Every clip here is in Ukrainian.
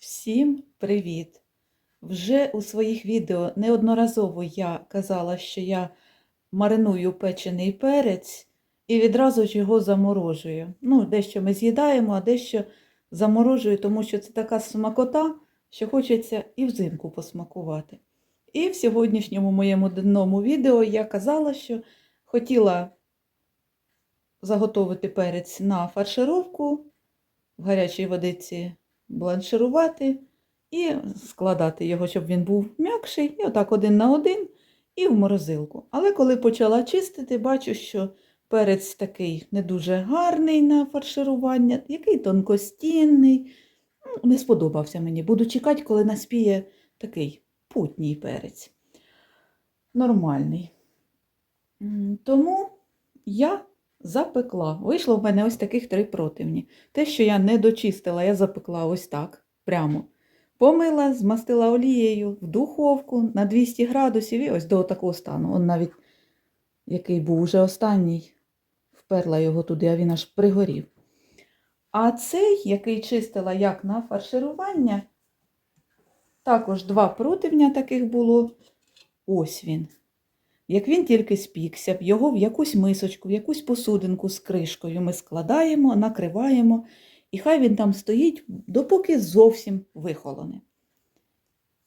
Всім привіт! Вже у своїх відео неодноразово я казала, що я мариную печений перець і відразу ж його заморожую. Ну, дещо ми з'їдаємо, а дещо заморожую, тому що це така смакота, що хочеться і взимку посмакувати. І в сьогоднішньому моєму денному відео я казала, що хотіла заготовити перець на фаршировку в гарячій водиці бланширувати і складати його, щоб він був м'якший, і отак один на один, і в морозилку. Але коли почала чистити, бачу, що перець такий не дуже гарний на фарширування, який тонкостінний. Ну, Не сподобався мені. Буду чекати, коли наспіє такий путній перець. Нормальний. Тому я запекла. Вийшло в мене ось таких три противні. Те, що я не дочистила, я запекла ось так, прямо. Помила, змастила олією в духовку на 200 градусів і ось до такого стану. Он навіть, який був уже останній, вперла його туди, а він аж пригорів. А цей, який чистила як на фарширування, також два противня таких було. Ось він. Як він тільки спікся, його в якусь мисочку, в якусь посудинку з кришкою ми складаємо, накриваємо, і хай він там стоїть, допоки зовсім вихолоне.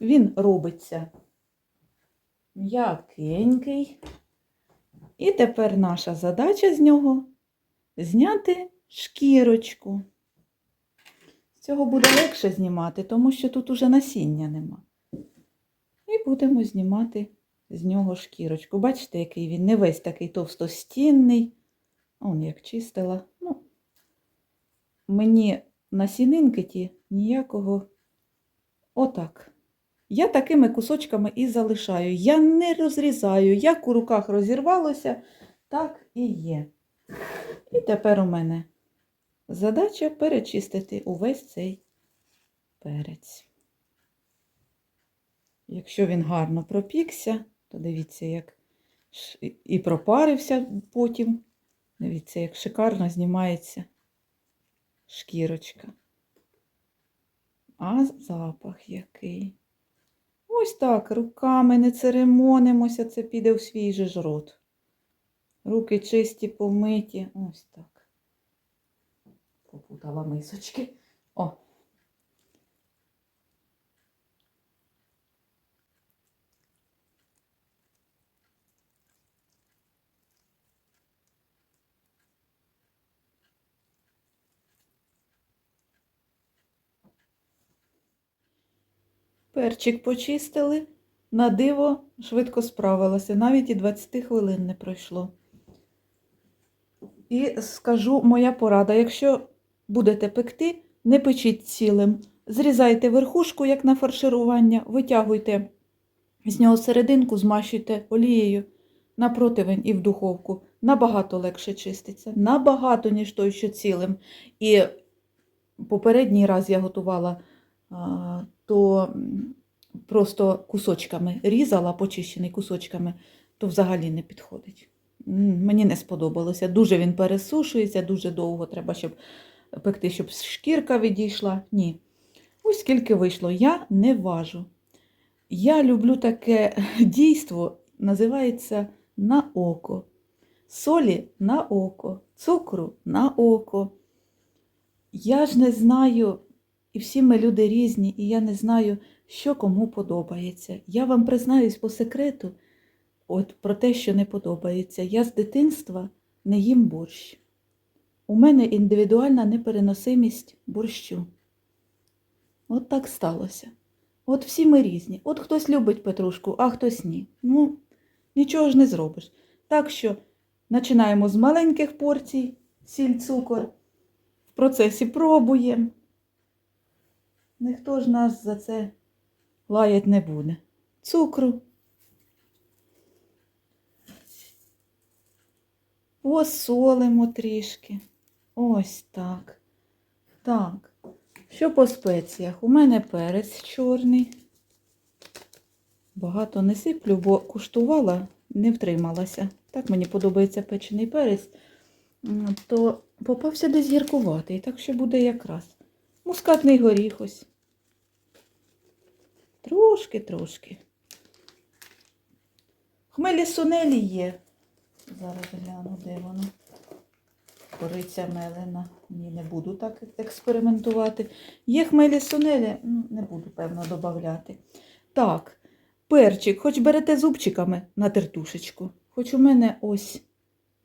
Він робиться м'якенький. І тепер наша задача з нього зняти шкірочку. З цього буде легше знімати, тому що тут уже насіння нема. І будемо знімати з нього шкірочку. Бачите, який він не весь такий товстостінний. Он як чистила. Ну, мені насінинки ті ніякого. Отак. Я такими кусочками і залишаю. Я не розрізаю. Як у руках розірвалося, так і є. І тепер у мене задача перечистити увесь цей перець. Якщо він гарно пропікся, то дивіться, як і пропарився потім. Дивіться, як шикарно знімається шкірочка. А запах який. Ось так, руками не церемонимося, це піде в свій же ж рот. Руки чисті, помиті. Ось так. Попутала мисочки. О, Перчик почистили, на диво швидко справилася, навіть і 20 хвилин не пройшло. І скажу моя порада: якщо будете пекти, не печіть цілим. Зрізайте верхушку, як на фарширування, витягуйте з нього серединку, змащуйте олією на противень і в духовку. Набагато легше чиститься, набагато, ніж той, що цілим. І попередній раз я готувала то просто кусочками різала, почищений кусочками, то взагалі не підходить. Мені не сподобалося. Дуже він пересушується, дуже довго треба, щоб пекти, щоб шкірка відійшла. Ні. Ось скільки вийшло. Я не важу. Я люблю таке дійство, називається на око. Солі на око, цукру на око. Я ж не знаю, і всі ми люди різні, і я не знаю, що кому подобається. Я вам признаюсь по секрету, от про те, що не подобається. Я з дитинства не їм борщ. У мене індивідуальна непереносимість борщу. От так сталося. От всі ми різні. От хтось любить петрушку, а хтось ні. Ну, нічого ж не зробиш. Так що починаємо з маленьких порцій, сіль, цукор. В процесі пробуємо. Ніхто ж нас за це лаять не буде. Цукру. Посолимо трішки. Ось так. Так. Що по спеціях? У мене перець чорний. Багато не сиплю, бо куштувала, не втрималася. Так мені подобається печений перець, то попався десь гіркуватий, так що буде якраз. Мускатний горіх ось. Трошки-трошки. Хмелі сунелі є. Зараз гляну, де воно. Кориця мелена. Ні, не буду так експериментувати. Є хмелі сунелі, не буду, певно, додати. Так, перчик, хоч берете зубчиками на тертушечку. Хоч у мене ось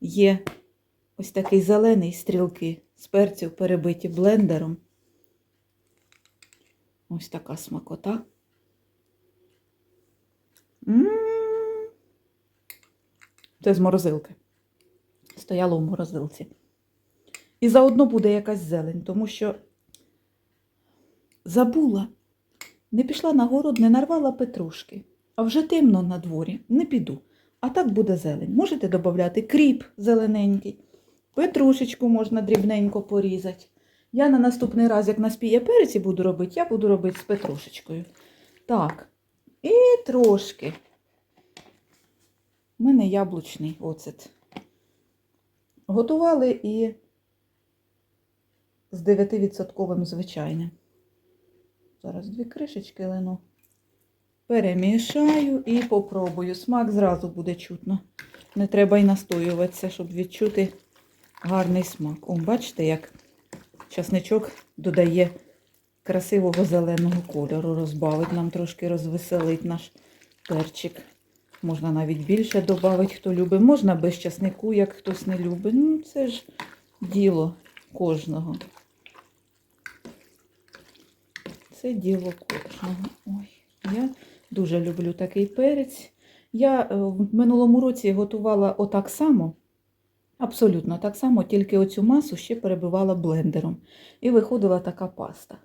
є ось такий зелений стрілки з перців перебиті блендером. Ось така смакота. Це з морозилки. Стояло в морозилці. І заодно буде якась зелень, тому що забула, не пішла на город, не нарвала петрушки. А вже темно на дворі, не піду. А так буде зелень. Можете додати кріп зелененький, петрушечку можна дрібненько порізати. Я на наступний раз, як наспіє перець і буду робити, я буду робити з петрушечкою. Так, і трошки. У мене яблучний оцет. Готували і з 9% звичайним. Зараз дві кришечки лину. Перемішаю і попробую. Смак зразу буде чутно. Не треба й настоюватися, щоб відчути гарний смак. О, бачите, як часничок додає красивого зеленого кольору, розбавить нам трошки розвеселить наш перчик. Можна навіть більше додати, хто любить. Можна без часнику, як хтось не любить. Ну, це ж діло кожного. Це діло кожного. Ой, я дуже люблю такий перець. Я е, в минулому році готувала отак само, абсолютно так само, тільки оцю масу ще перебивала блендером. І виходила така паста.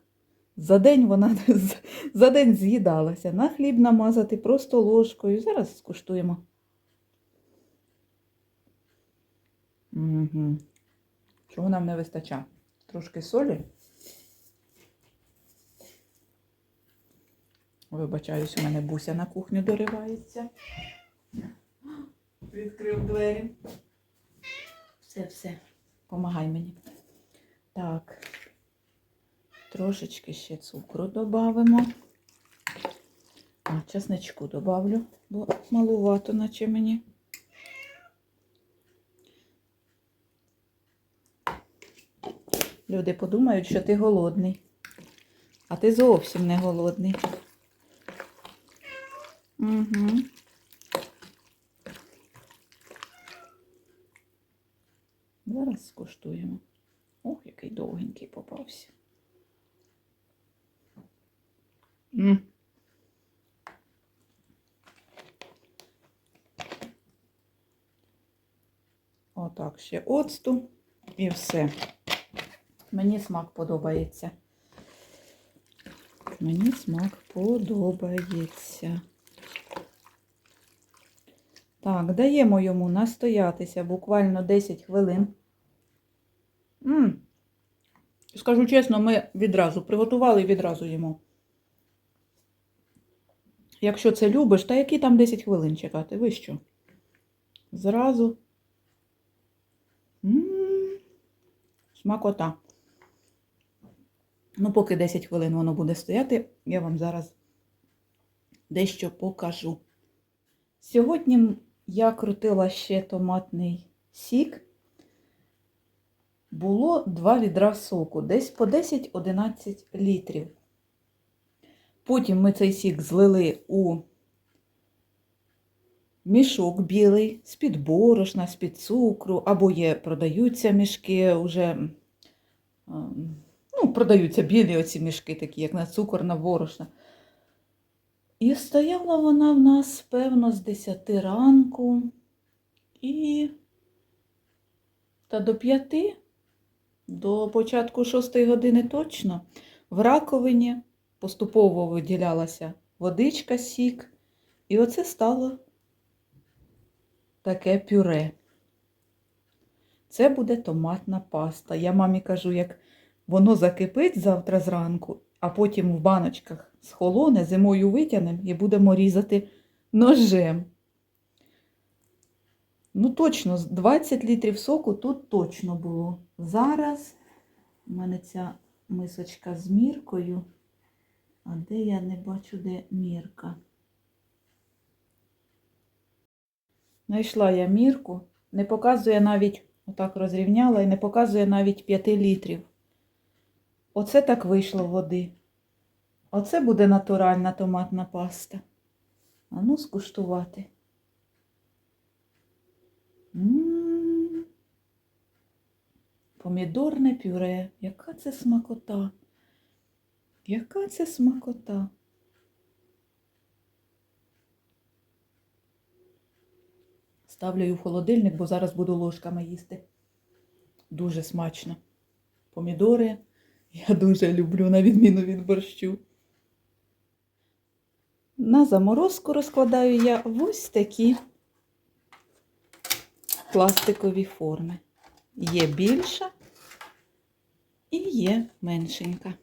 За день вона за день з'їдалася. На хліб намазати просто ложкою. Зараз скуштуємо. Угу. Чого нам не вистачає? Трошки солі. Вибачаюсь, у мене буся на кухню доривається. Відкрив двері. Все, все. Помагай мені. Так. Трошечки ще цукру додамо. А, чесничку добавлю, бо малувато, наче мені. Люди подумають, що ти голодний, а ти зовсім не голодний. Угу. Зараз скуштуємо. Ох, який довгенький попався. М. Отак ще оцту і все. Мені смак подобається. Мені смак подобається. Так, даємо йому настоятися буквально 10 хвилин. М. Скажу чесно, ми відразу приготували і відразу їмо. Якщо це любиш, та які там 10 хвилин чекати? Ви що? Зразу. М-м-м. Смакота. Ну, поки 10 хвилин воно буде стояти, я вам зараз дещо покажу. Сьогодні я крутила ще томатний сік. Було 2 відра соку, десь по 10-11 літрів. Потім ми цей сік злили у мішок білий, з-під борошна, з-під цукру, або є, продаються мішки вже, ну, продаються білі оці мішки, такі, як на цукор, на борошна. І стояла вона в нас, певно, з 10 ранку і та до 5, до початку 6 години точно, в раковині поступово виділялася водичка, сік, і оце стало таке пюре. Це буде томатна паста. Я мамі кажу, як воно закипить завтра зранку, а потім в баночках схолоне, зимою витягнемо і будемо різати ножем. Ну, точно, 20 літрів соку тут точно було. Зараз у мене ця мисочка з міркою. А де я не бачу, де мірка? Знайшла я мірку, не показує навіть, отак розрівняла, і не показує навіть 5 літрів. Оце так вийшло води. Оце буде натуральна томатна паста. А ну скуштувати. М. Помідорне пюре. Яка це смакота? Яка це смакота? Ставлю її в холодильник, бо зараз буду ложками їсти. Дуже смачно. Помідори я дуже люблю, на відміну від борщу. На заморозку розкладаю я ось такі пластикові форми. Є більша і є меншенька.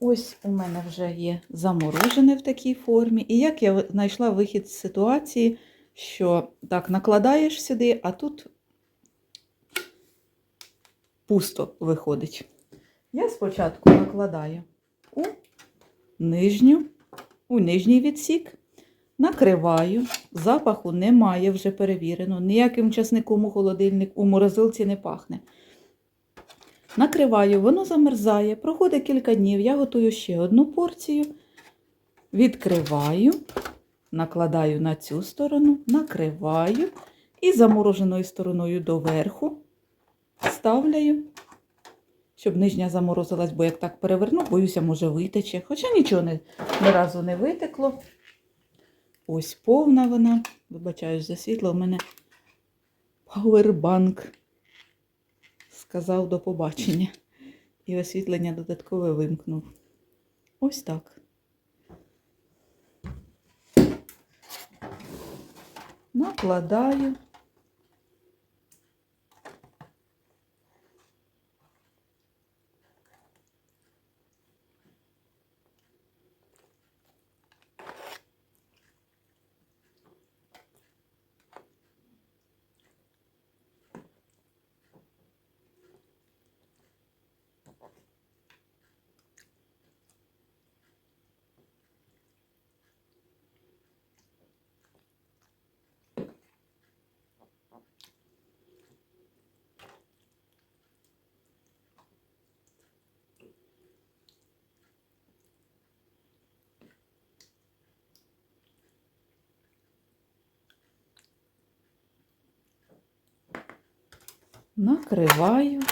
Ось у мене вже є заморожене в такій формі. І як я знайшла вихід з ситуації, що так накладаєш сюди, а тут пусто виходить. Я спочатку накладаю у нижню, у нижній відсік, накриваю, запаху немає, вже перевірено, ніяким часником у холодильник, у морозилці не пахне. Накриваю, воно замерзає, проходить кілька днів, я готую ще одну порцію, відкриваю, накладаю на цю сторону, накриваю і замороженою стороною доверху ставляю, щоб нижня заморозилась, бо як так переверну, боюся, може витече. Хоча нічого не, ні разу не витекло. Ось повна вона. Вибачаюсь за світло, у мене пауербанк сказав до побачення. І освітлення додаткове вимкнув. Ось так. Накладаю. Накриваю.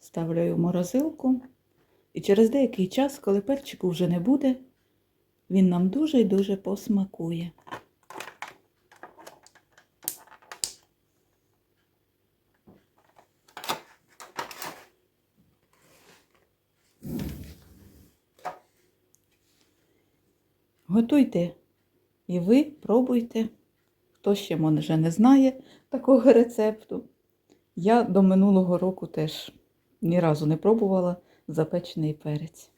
Ставлю в морозилку. І через деякий час, коли перчику вже не буде, він нам дуже і дуже посмакує. Готуйте і ви пробуйте. Хто ще може не знає такого рецепту. Я до минулого року теж ні разу не пробувала запечений перець.